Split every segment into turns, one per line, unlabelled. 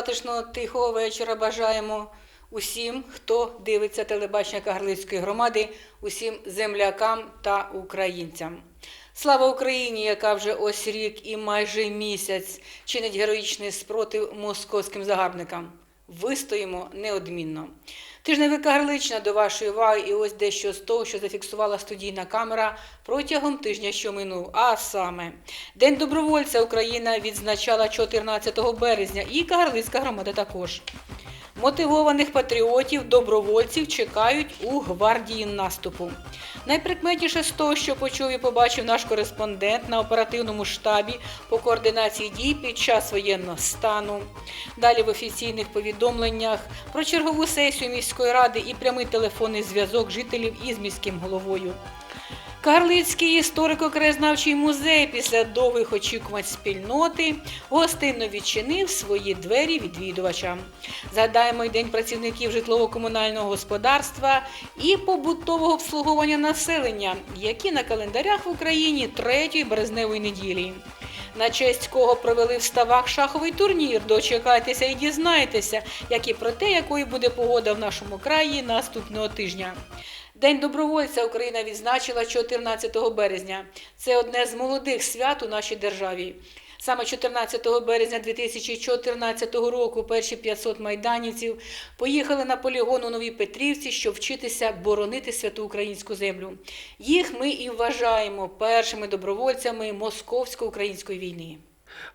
затишного тихого вечора бажаємо усім, хто дивиться телебачення Кагарлицької громади, усім землякам та українцям. Слава Україні, яка вже ось рік і майже місяць чинить героїчний спротив московським загарбникам. Вистоїмо неодмінно. Тижневик Кагарлична до вашої уваги і ось дещо з того, що зафіксувала студійна камера протягом тижня, що минув. А саме День добровольця Україна відзначала 14 березня, і Кагарлицька громада також. Мотивованих патріотів, добровольців чекають у гвардії наступу. Найприкметніше з того, що почув і побачив наш кореспондент на оперативному штабі по координації дій під час воєнного стану. Далі в офіційних повідомленнях про чергову сесію міської ради і прямий телефонний зв'язок жителів із міським головою. Карлицький історико-краєзнавчий музей після довгих очікувань спільноти гостинно відчинив свої двері відвідувачам. Згадаємо й День працівників житлово-комунального господарства і побутового обслуговування населення, які на календарях в Україні 3 березневої неділі. На честь кого провели в ставах шаховий турнір. Дочекайтеся і дізнайтеся, як і про те, якою буде погода в нашому краї наступного тижня. День добровольця Україна відзначила 14 березня. Це одне з молодих свят у нашій державі. Саме 14 березня 2014 року перші 500 майданівців поїхали на полігон у Новій Петрівці, щоб вчитися боронити святу українську землю. Їх ми і вважаємо першими добровольцями московсько-української війни.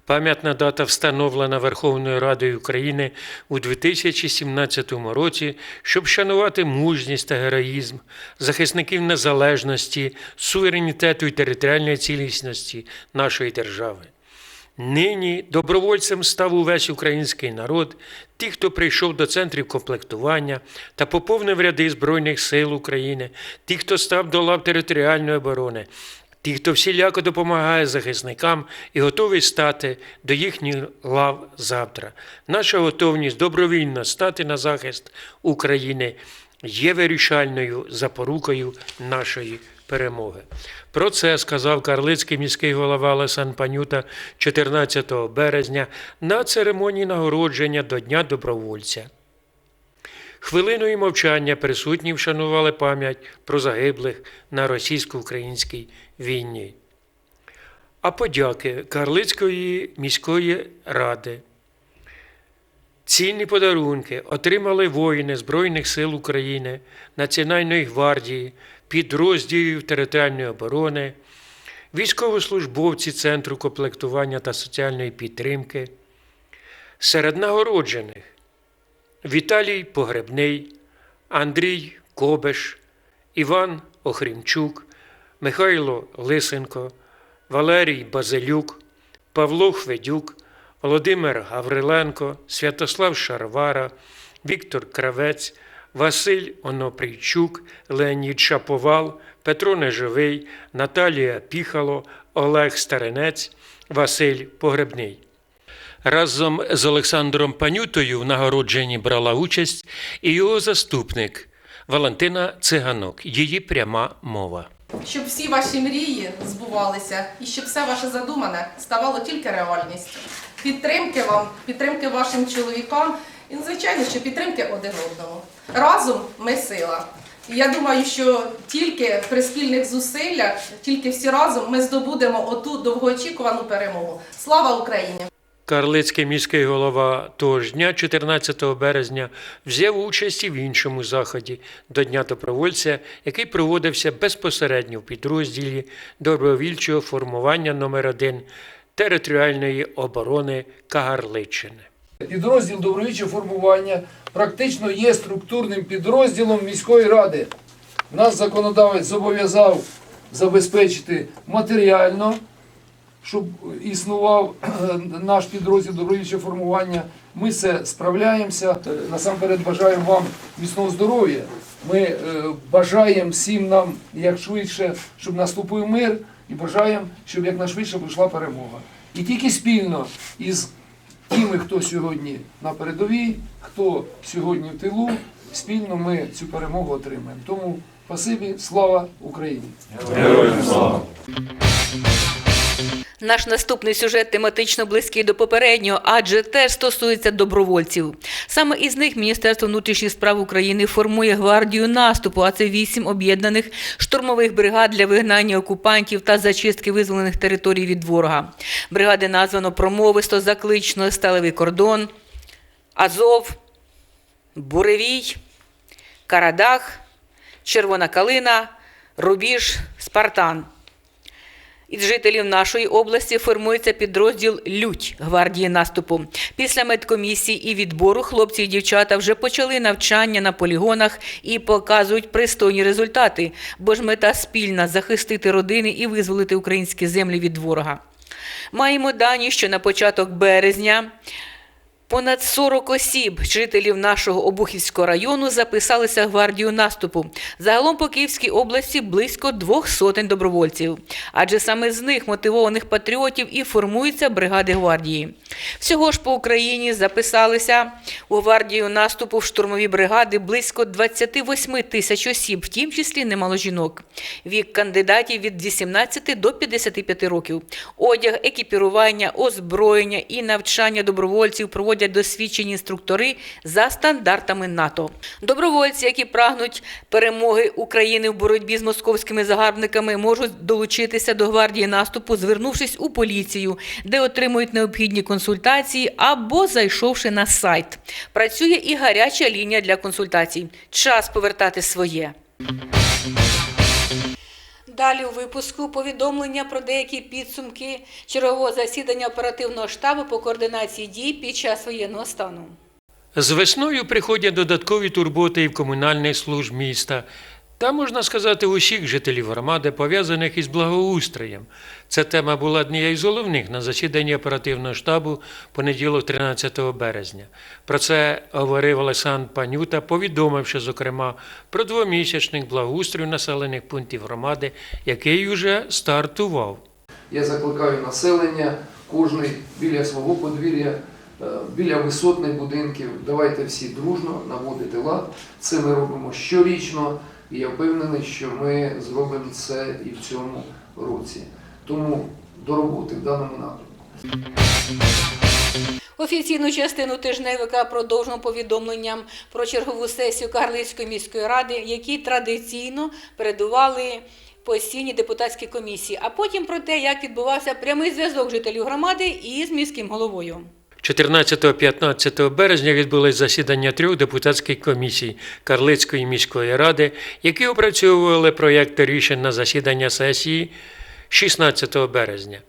Пам'ятна дата встановлена Верховною Радою України у 2017 році, щоб шанувати мужність та героїзм захисників незалежності, суверенітету і територіальної цілісності нашої держави. Нині добровольцем став увесь український народ, ті, хто прийшов до центрів комплектування та поповнив ряди Збройних сил України, ті, хто став до лав територіальної оборони, ті, хто всіляко допомагає захисникам і готовий стати до їхніх лав завтра. Наша готовність добровільно стати на захист України є вирішальною запорукою нашої перемоги. Про це сказав Карлицький міський голова Лесан Панюта 14 березня на церемонії нагородження до Дня добровольця. Хвилиною мовчання присутні вшанували пам'ять про загиблих на російсько-українській війні. А подяки Карлицької міської ради. Цінні подарунки отримали воїни Збройних сил України, Національної гвардії, підрозділів територіальної оборони, військовослужбовці Центру комплектування та соціальної підтримки. Серед нагороджених Віталій Погребний, Андрій Кобеш, Іван Охрімчук, Михайло Лисенко, Валерій Базилюк, Павло Хведюк, Володимир Гавриленко, Святослав Шарвара, Віктор Кравець, Василь Онопрійчук, Леонід Шаповал, Петро Неживий, Наталія Піхало, Олег Старинець, Василь Погребний. Разом з Олександром Панютою в нагородженні брала участь і його заступник Валентина Циганок. Її пряма мова.
щоб всі ваші мрії збувалися і щоб все ваше задумане ставало тільки реальністю. Підтримки вам, підтримки вашим чоловікам і, звичайно, що підтримки один одному. Разом ми сила. Я думаю, що тільки при спільних зусиллях, тільки всі разом ми здобудемо оту довгоочікувану перемогу. Слава Україні!
Карлицький міський голова того ж дня, 14 березня, взяв участь і в іншому заході до Дня добровольця, який проводився безпосередньо в підрозділі добровільчого формування номер 1 територіальної оборони Кагарличини.
Підрозділ добровільчого формування практично є структурним підрозділом міської ради. Нас законодавець зобов'язав забезпечити матеріально, щоб існував наш підрозділ добровільчого формування. Ми це справляємося. Е, Насамперед бажаємо вам міцного здоров'я. Ми е, бажаємо всім нам як швидше, щоб наступив мир, і бажаємо, щоб якнайшвидше прийшла перемога. І тільки спільно із тими, хто сьогодні на передовій, хто сьогодні в тилу, спільно ми цю перемогу отримаємо. Тому спасибі, слава Україні!
Наш наступний сюжет тематично близький до попереднього, адже теж стосується добровольців. Саме із них Міністерство внутрішніх справ України формує гвардію наступу, а це вісім об'єднаних штурмових бригад для вигнання окупантів та зачистки визволених територій від ворога. Бригади названо промовисто, заклично, сталевий кордон, Азов, Буревій, Карадах, Червона Калина, Рубіж, Спартан. Із жителів нашої області формується підрозділ Лють гвардії наступу. Після медкомісії і відбору хлопці і дівчата вже почали навчання на полігонах і показують пристойні результати, бо ж мета спільна захистити родини і визволити українські землі від ворога. Маємо дані, що на початок березня Понад 40 осіб, жителів нашого Обухівського району, записалися в гвардію наступу. Загалом по Київській області близько двох сотень добровольців. Адже саме з них мотивованих патріотів і формуються бригади гвардії. Всього ж по Україні записалися у гвардію наступу в штурмові бригади близько 28 тисяч осіб, в тім числі немало жінок. Вік кандидатів від 18 до 55 років. Одяг, екіпірування, озброєння і навчання добровольців проводять досвідчені інструктори за стандартами НАТО. Добровольці, які прагнуть перемоги України в боротьбі з московськими загарбниками, можуть долучитися до гвардії наступу, звернувшись у поліцію, де отримують необхідні консультації або зайшовши на сайт. Працює і гаряча лінія для консультацій. Час повертати своє. Далі у випуску повідомлення про деякі підсумки чергового засідання оперативного штабу по координації дій під час воєнного стану.
З весною приходять додаткові турботи і в комунальних служб міста. Та можна сказати усіх жителів громади, пов'язаних із благоустроєм. Ця тема була однією з головних на засіданні оперативного штабу понеділок 13 березня. Про це говорив Олександр Панюта, повідомивши, зокрема, про двомісячний благоустрій населених пунктів громади, який уже стартував.
Я закликаю населення, кожний біля свого подвір'я, е, біля висотних будинків. Давайте всі дружно наводити лад. Це ми робимо щорічно, і я впевнений, що ми зробимо це і в цьому році. Тому до роботи в даному напрямку.
Офіційну частину тижневика продовжено повідомленням про чергову сесію Карлицької міської ради, які традиційно передували постійні депутатські комісії, а потім про те, як відбувався прямий зв'язок жителів громади із міським головою.
14-15 березня відбулось засідання трьох депутатських комісій Карлицької міської ради, які опрацьовували проєкти рішень на засідання сесії 16 березня.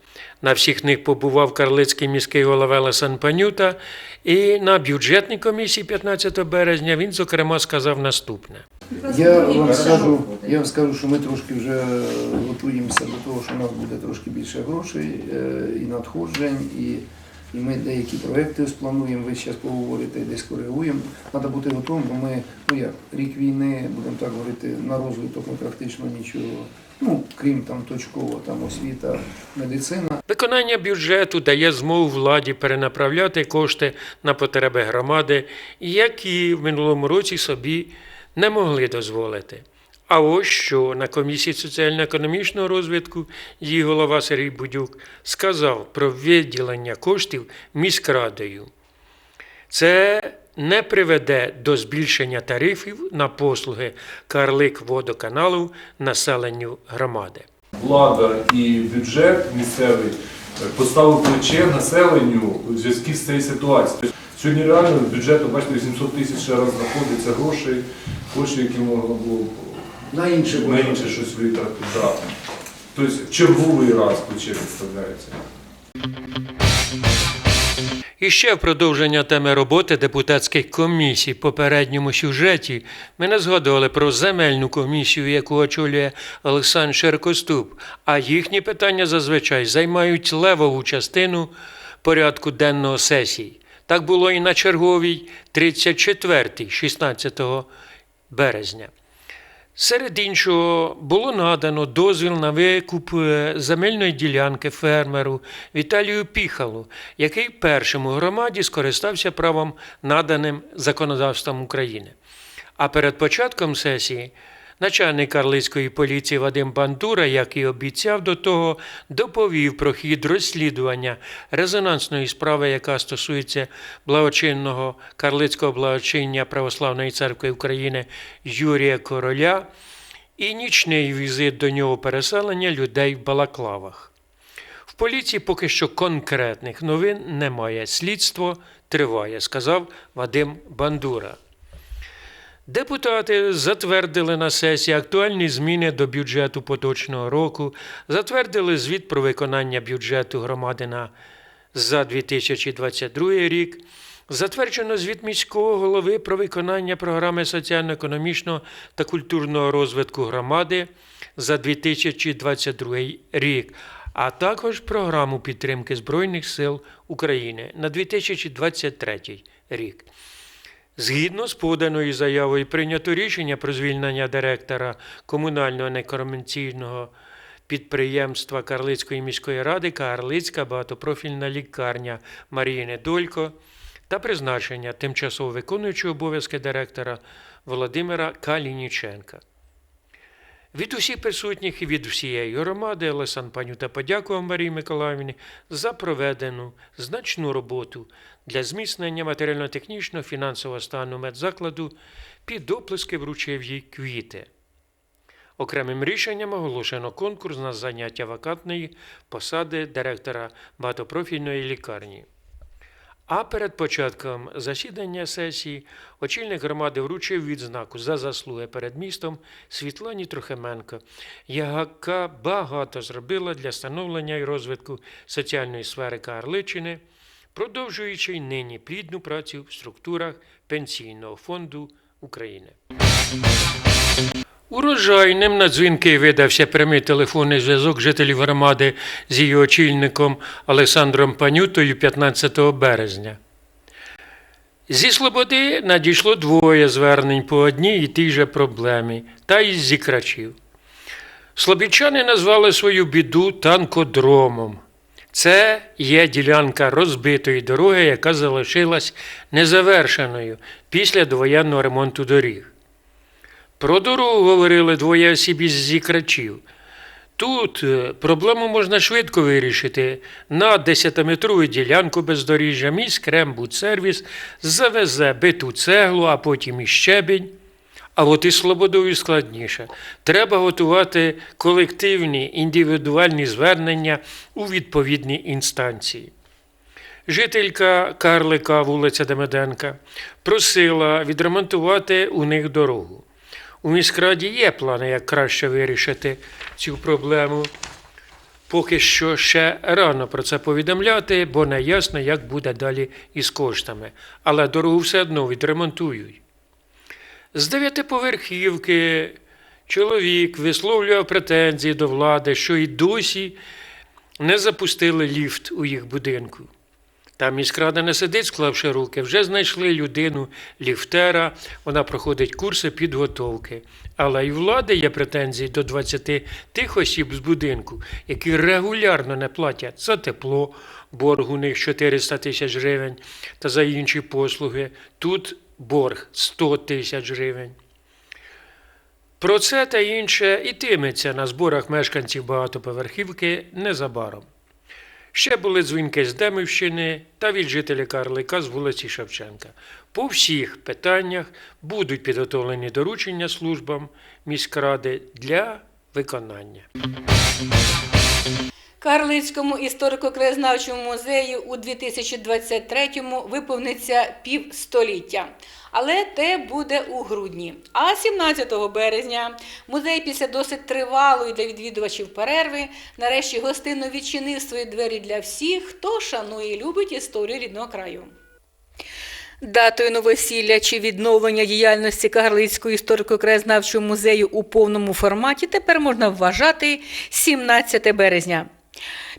На всіх них побував Карлицький міський голова Лесан Панюта, і на бюджетній комісії 15 березня він, зокрема, сказав наступне.
Я вам скажу, я вам скажу, що ми трошки вже готуємося до того, що у нас буде трошки більше грошей е, і надходжень, і ми деякі проекти сплануємо, ви зараз поговорите, десь коригуємо. Треба бути готовим, бо ми, ну як, рік війни, будемо так говорити, на розвиток ми практично нічого, ну, крім там точково, там освіта, медицина.
Виконання бюджету дає змогу владі перенаправляти кошти на потреби громади, які в минулому році собі не могли дозволити. А ось що на комісії соціально-економічного розвитку її голова Сергій Будюк сказав про виділення коштів міськрадою. Це не приведе до збільшення тарифів на послуги Карлик водоканалу населенню громади.
влада і бюджет місцевий поставив плече населенню у зв'язку з цією ситуацією. Сьогодні реально бюджету, бачите, 800 тисяч ще раз знаходиться грошей, коштів, які можна було
На інше
на інше щось витратити. Да. Тобто в черговий раз плече підставляється.
І ще в продовження теми роботи депутатських комісій в попередньому сюжеті ми не згадували про земельну комісію, яку очолює Олександр Шеркоступ, а їхні питання зазвичай займають левову частину порядку денного сесії. Так було і на черговій 34-й, 16 березня. Серед іншого було надано дозвіл на викуп е, земельної ділянки фермеру Віталію Піхалу, який першим у громаді скористався правом, наданим законодавством України. А перед початком сесії Начальник Карлицької поліції Вадим Бандура, як і обіцяв до того, доповів про хід розслідування резонансної справи, яка стосується благочинного Карлицького благочиння Православної церкви України Юрія Короля і нічний візит до нього переселення людей в Балаклавах. В поліції поки що конкретних новин немає. Слідство триває, сказав Вадим Бандура. Депутати затвердили на сесії актуальні зміни до бюджету поточного року, затвердили звіт про виконання бюджету громади на за 2022 рік. Затверджено звіт міського голови про виконання програми соціально-економічного та культурного розвитку громади за 2022 рік, а також програму підтримки Збройних сил України на 2023 рік. Згідно з поданою заявою, прийнято рішення про звільнення директора комунального некомерційного підприємства Карлицької міської ради Карлицька багатопрофільна лікарня Марії Недолько та призначення тимчасово виконуючого обов'язки директора Володимира Калініченка. Від усіх присутніх і від всієї громади Олесан Панюта подякував Марії Миколаївні за проведену значну роботу для зміцнення матеріально-технічного фінансового стану медзакладу, під оплески вручив їй квіти. Окремим рішенням оголошено конкурс на заняття вакантної посади директора багатопрофільної лікарні. А перед початком засідання сесії очільник громади вручив відзнаку за заслуги перед містом Світлані Трохименко, яка багато зробила для становлення і розвитку соціальної сфери Карличини, продовжуючи й нині плідну працю в структурах Пенсійного фонду України. Урожайним на дзвінки видався прямий телефонний зв'язок жителів громади з її очільником Олександром Панютою 15 березня. Зі Слободи надійшло двоє звернень по одній і тій же проблемі, та із зікрачів. Слобідчани назвали свою біду танкодромом. Це є ділянка розбитої дороги, яка залишилась незавершеною після довоєнного ремонту доріг. Про дорогу говорили двоє осіб із зікрачів. Тут е, проблему можна швидко вирішити. На 10-метрову ділянку бездоріжжя міськрембудсервіс завезе биту цеглу, а потім і щебінь. А от із Слободою складніше. Треба готувати колективні індивідуальні звернення у відповідній інстанції. Жителька Карлика, вулиця Демеденка, просила відремонтувати у них дорогу. У міськраді є плани, як краще вирішити цю проблему. Поки що ще рано про це повідомляти, бо не ясно, як буде далі із коштами. Але дорогу все одно відремонтують. З дев'ятиповерхівки чоловік висловлював претензії до влади, що й досі не запустили ліфт у їх будинку. Та міськрада не сидить, склавши руки, вже знайшли людину ліфтера, вона проходить курси підготовки. Але й влади є претензії до 20 тих осіб з будинку, які регулярно не платять за тепло, борг у них 400 тисяч гривень та за інші послуги. Тут борг 100 тисяч гривень. Про це та інше ітиметься на зборах мешканців багатоповерхівки незабаром. Ще були дзвінки з Демівщини та від жителя Карлика з вулиці Шевченка. По всіх питаннях будуть підготовлені доручення службам міськради для виконання.
Карлицькому історико-краєзнавчому музею у 2023-му виповниться півстоліття. Але те буде у грудні. А 17 березня музей після досить тривалої для відвідувачів перерви нарешті гостинно відчинив свої двері для всіх, хто шанує і любить історію рідного краю. Датою новосілля чи відновлення діяльності Кагарлицького історико-краєзнавчого музею у повному форматі тепер можна вважати 17 березня.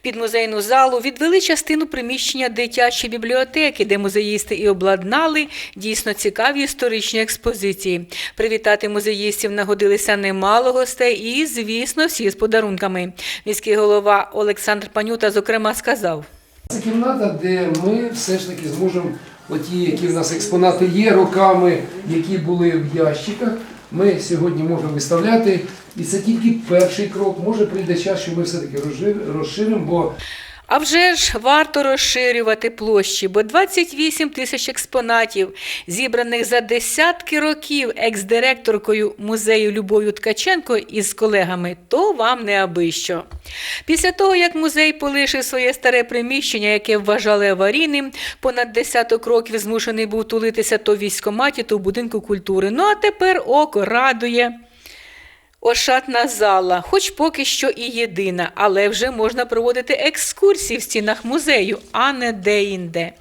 Під музейну залу відвели частину приміщення дитячої бібліотеки, де музеїсти і обладнали дійсно цікаві історичні експозиції. Привітати музеїстів нагодилися немало гостей і, звісно, всі з подарунками. Міський голова Олександр Панюта, зокрема, сказав.
Це кімната, де ми все ж таки зможемо, оті, які в нас експонати є роками, які були в ящиках, ми сьогодні можемо виставляти. І це тільки перший крок. Може прийде час, що ми все-таки розширимо, бо
А вже ж варто розширювати площі, бо 28 тисяч експонатів, зібраних за десятки років екс-директоркою музею Любов'ю Ткаченко із колегами, то вам не аби що. Після того, як музей полишив своє старе приміщення, яке вважали аварійним, понад десяток років змушений був тулитися то в військкоматі, то в будинку культури. Ну а тепер око радує. Ошатна зала, хоч поки що і єдина, але вже можна проводити екскурсії в стінах музею, а не де-інде.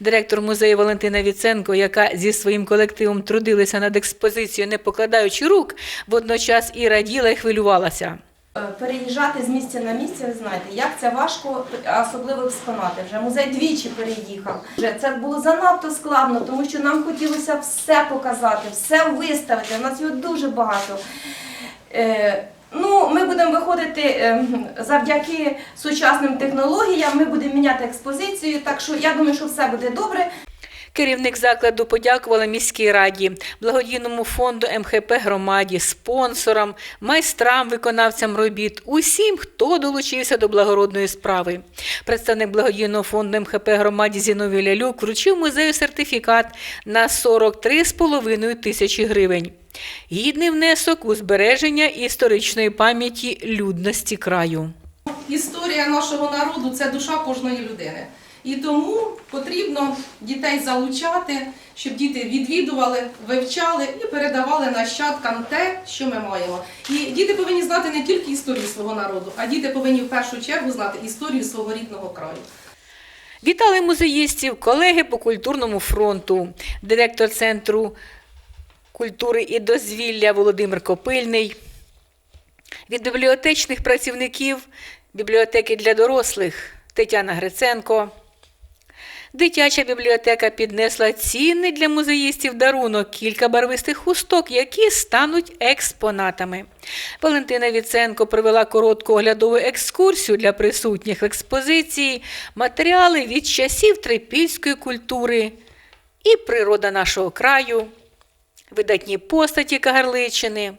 Директор музею Валентина Віценко, яка зі своїм колективом трудилася над експозицією, не покладаючи рук, водночас і раділа і хвилювалася.
Е, Переїжджати з місця на місце, ви знаєте, як це важко, особливо експонати. Вже музей двічі переїхав. Вже це було занадто складно, тому що нам хотілося все показати, все виставити. У нас його дуже багато. Е, ну, ми будемо виходити е, завдяки сучасним технологіям. Ми будемо міняти експозицію. Так що я думаю, що все буде добре.
Керівник закладу подякувала міській раді, благодійному фонду МХП громаді, спонсорам, майстрам, виконавцям робіт, усім, хто долучився до благородної справи. Представник благодійного фонду МХП громаді Зіновій Лялюк вручив музею сертифікат на 43,5 тисячі гривень. Гідний внесок у збереження історичної пам'яті людності краю.
Історія нашого народу це душа кожної людини. І тому потрібно дітей залучати, щоб діти відвідували, вивчали і передавали нащадкам те, що ми маємо. І діти повинні знати не тільки історію свого народу, а діти повинні в першу чергу знати історію свого рідного краю.
Вітали музеїстів, колеги по культурному фронту, директор центру культури і дозвілля Володимир Копильний. Від бібліотечних працівників бібліотеки для дорослих Тетяна Гриценко. Дитяча бібліотека піднесла цінний для музеїстів дарунок кілька барвистих хусток, які стануть експонатами. Валентина Віценко провела коротку оглядову екскурсію для присутніх в експозиції, матеріали від часів трипільської культури і природа нашого краю, видатні постаті Кагарличини,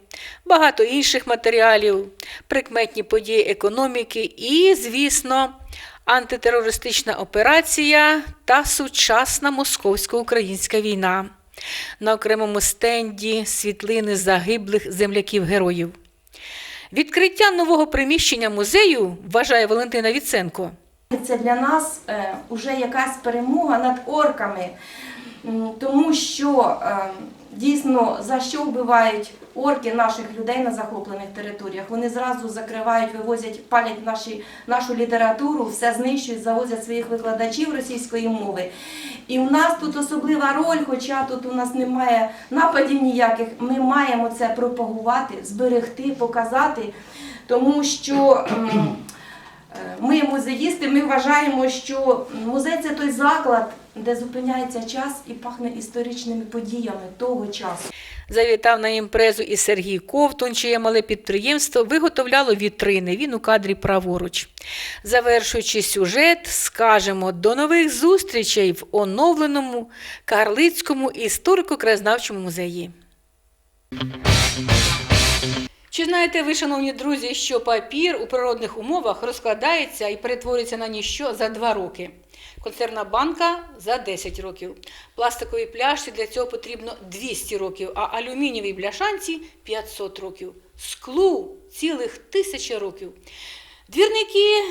багато інших матеріалів, прикметні події економіки і, звісно, антитерористична операція та сучасна московсько-українська війна. На окремому стенді світлини загиблих земляків-героїв. Відкриття нового приміщення музею, вважає Валентина Віценко,
Це для нас е, уже якась перемога над орками, тому що е, дійсно за що вбивають орки наших людей на захоплених територіях. Вони зразу закривають, вивозять, палять наші, нашу літературу, все знищують, завозять своїх викладачів російської мови. І в нас тут особлива роль, хоча тут у нас немає нападів ніяких, ми маємо це пропагувати, зберегти, показати, тому що. Е, Ми, музеїсти, ми вважаємо, що музей це той заклад, де зупиняється час і пахне історичними подіями того часу.
Завітав на імпрезу і Сергій Ковтун, чиє мале підприємство виготовляло вітрини. Він у кадрі праворуч. Завершуючи сюжет, скажемо до нових зустрічей в оновленому Карлицькому історико-краєзнавчому музеї. Чи знаєте ви, шановні друзі, що папір у природних умовах розкладається і перетворюється на ніщо за 2 роки? Консервна банка за 10 років. Пластиковій пляшці для цього потрібно 200 років, а алюмінієвій бляшанці 500 років. Склу цілих тисяча років. Двірники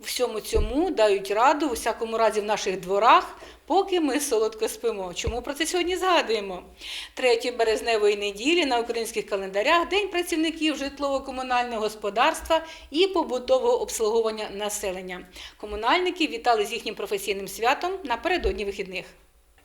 всьому цьому дають раду, у всякому разі в наших дворах, поки ми солодко спимо. Чому про це сьогодні згадуємо? 3 березневої неділі на українських календарях День працівників житлово-комунального господарства і побутового обслуговування населення. Комунальники вітали з їхнім професійним святом напередодні вихідних.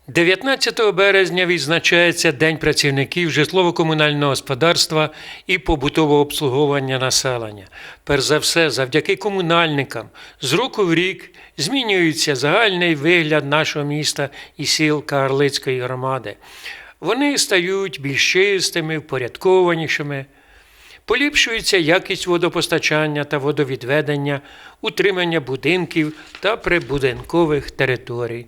19 березня відзначається День працівників житлово-комунального господарства і побутового обслуговування населення. Перш за все, завдяки комунальникам з року в рік змінюється загальний вигляд нашого міста і сіл Кагарлицької громади. Вони стають більш чистими, впорядкованішими. Поліпшується якість водопостачання та водовідведення, утримання будинків та прибудинкових територій.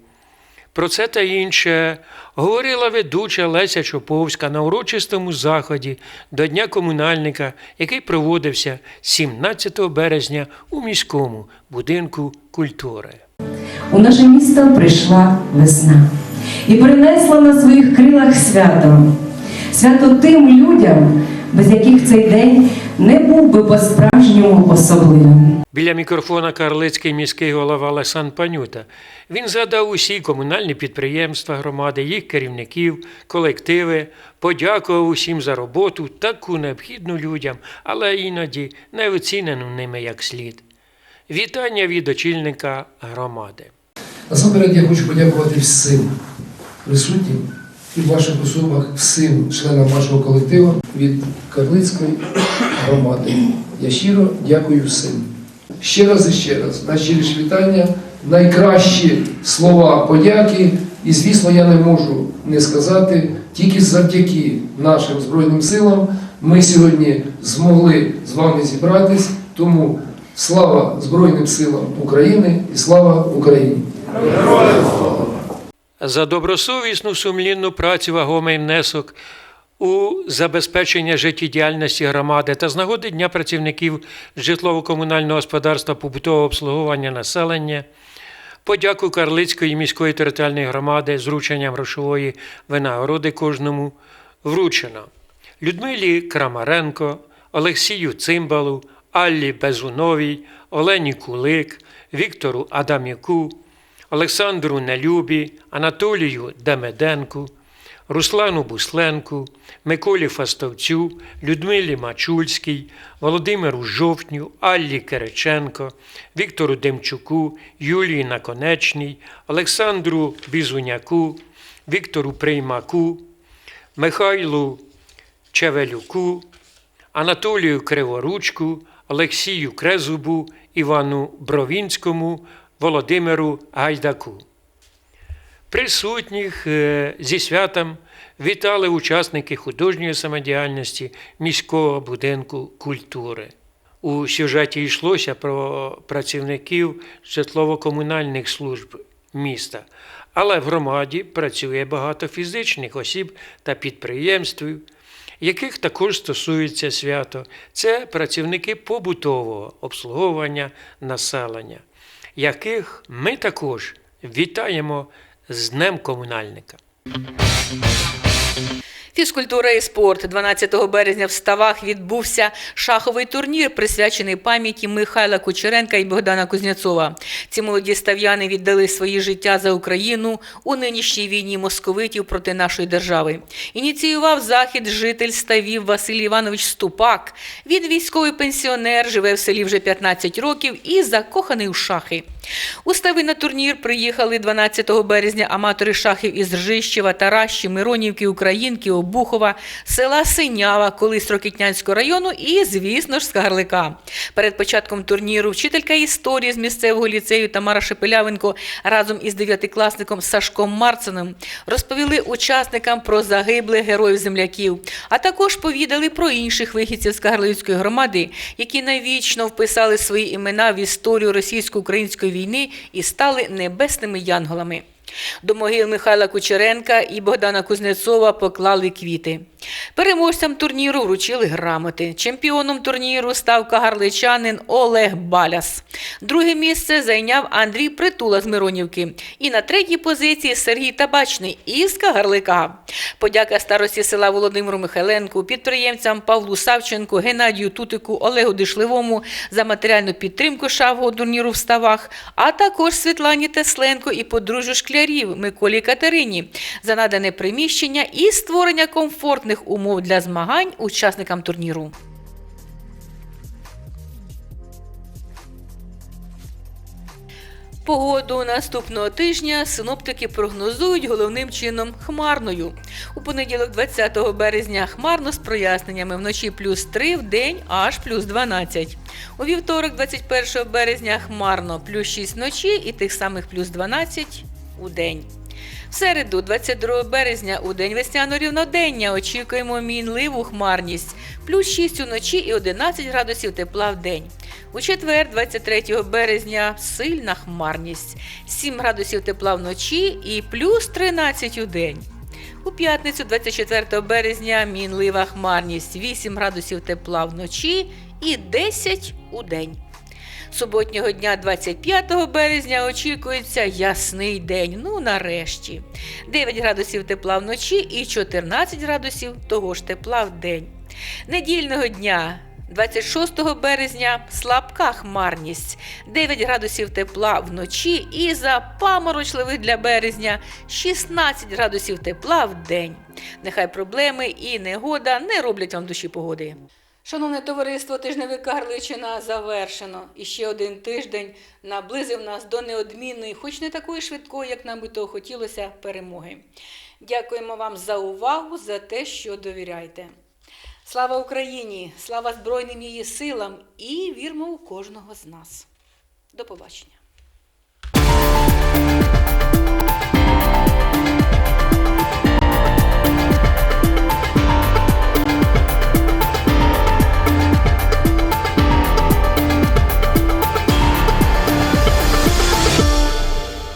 Про це та інше говорила ведуча Леся Чоповська на урочистому заході до Дня комунальника, який проводився 17 березня у міському будинку культури.
У наше місто прийшла весна і принесла на своїх крилах свято. Свято тим людям, без яких цей день не був би по-справжньому особливим.
Біля мікрофона карлицький міський голова Олександр Панюта. Він згадав усі комунальні підприємства громади, їх керівників, колективи, подякував усім за роботу, таку необхідну людям, але іноді не оцінену ними як слід. Вітання від очільника громади.
Насамперед я хочу подякувати всім присутнім і в ваших особах всім членам вашого колективу від Карлицької громади. Я щиро дякую всім. Ще раз і ще раз, найщиріші вітання, найкращі слова подяки. І, звісно, я не можу не сказати, тільки завдяки нашим Збройним силам ми сьогодні змогли з вами зібратись. Тому слава Збройним силам України і слава Україні!
За добросовісну сумлінну працю вагомий внесок у забезпечення життєдіяльності громади та з нагоди Дня працівників житлово-комунального господарства побутового обслуговування населення. Подяку Карлицької міської територіальної громади з врученням грошової винагороди кожному вручено Людмилі Крамаренко, Олексію Цимбалу, Аллі Безуновій, Олені Кулик, Віктору Адам'яку, Олександру Нелюбі, Анатолію Демеденку, Руслану Бусленку, Миколі Фастовцю, Людмилі Мачульській, Володимиру Жовтню, Аллі Кириченко, Віктору Демчуку, Юлії Наконечній, Олександру Бізуняку, Віктору Приймаку, Михайлу Чевелюку, Анатолію Криворучку, Олексію Крезубу, Івану Бровінському, Володимиру Гайдаку. Присутніх е, зі святом вітали учасники художньої самодіяльності міського будинку культури. У сюжеті йшлося про працівників житлово-комунальних служб міста, але в громаді працює багато фізичних осіб та підприємств, яких також стосується свято. Це працівники побутового обслуговування населення, яких ми також вітаємо з Днем комунальника.
Фізкультура і спорт 12 березня в Ставах відбувся шаховий турнір, присвячений пам'яті Михайла Кучеренка і Богдана Кузнєцова. Ці молоді став'яни віддали свої життя за Україну у нинішній війні московитів проти нашої держави. Ініціював захід житель ставів Василь Іванович Ступак. Він військовий пенсіонер, живе в селі вже 15 років і закоханий у шахи. У стави на турнір приїхали 12 березня аматори шахів із Ржищева, Таращі, Миронівки, Українки, Обухова, села Синява, колись Рокітнянського району і, звісно ж, з Кагарлика. Перед початком турніру вчителька історії з місцевого ліцею Тамара Шепелявенко разом із дев'ятикласником Сашком Марценом розповіли учасникам про загиблих героїв земляків, а також повідали про інших вихідців з Кагарлицької громади, які навічно вписали свої імена в історію російсько-української війни і стали небесними янголами. До могил Михайла Кучеренка і Богдана Кузнецова поклали квіти. Переможцям турніру вручили грамоти. Чемпіоном турніру став кагарличанин Олег Баляс. Друге місце зайняв Андрій Притула з Миронівки. І на третій позиції Сергій Табачний із Кагарлика. Подяка старості села Володимиру Михайленку, підприємцям Павлу Савченку, Геннадію Тутику, Олегу Дишливому за матеріальну підтримку шавого турніру в ставах, а також Світлані Тесленко і подружжю шклярів Миколі Катерині за надане приміщення і створення комфортних умов для змагань учасникам турніру. Погоду наступного тижня синоптики прогнозують головним чином хмарною. У понеділок, 20 березня, хмарно з проясненнями вночі плюс 3, в день аж плюс 12. У вівторок, 21 березня, хмарно плюс 6 вночі і тих самих плюс 12 у день. В середу, 22 березня, у день весняного рівнодення очікуємо мінливу хмарність, плюс 6 уночі і 11 градусів тепла в день. У четвер, 23 березня, сильна хмарність, 7 градусів тепла вночі і плюс 13 у день. У п'ятницю, 24 березня, мінлива хмарність, 8 градусів тепла вночі і 10 у день. Суботнього дня 25 березня очікується ясний день. Ну, нарешті. 9 градусів тепла вночі і 14 градусів того ж тепла в день. Недільного дня 26 березня слабка хмарність, 9 градусів тепла вночі і запаморочливий для березня 16 градусів тепла в день. Нехай проблеми і негода не роблять вам душі погоди. Шановне товариство, тижневика Гарличина завершено. І ще один тиждень наблизив нас до неодмінної, хоч не такої швидкої, як нам би того хотілося, перемоги. Дякуємо вам за увагу, за те, що довіряєте. Слава Україні! Слава Збройним її силам і вірмо у кожного з нас. До побачення!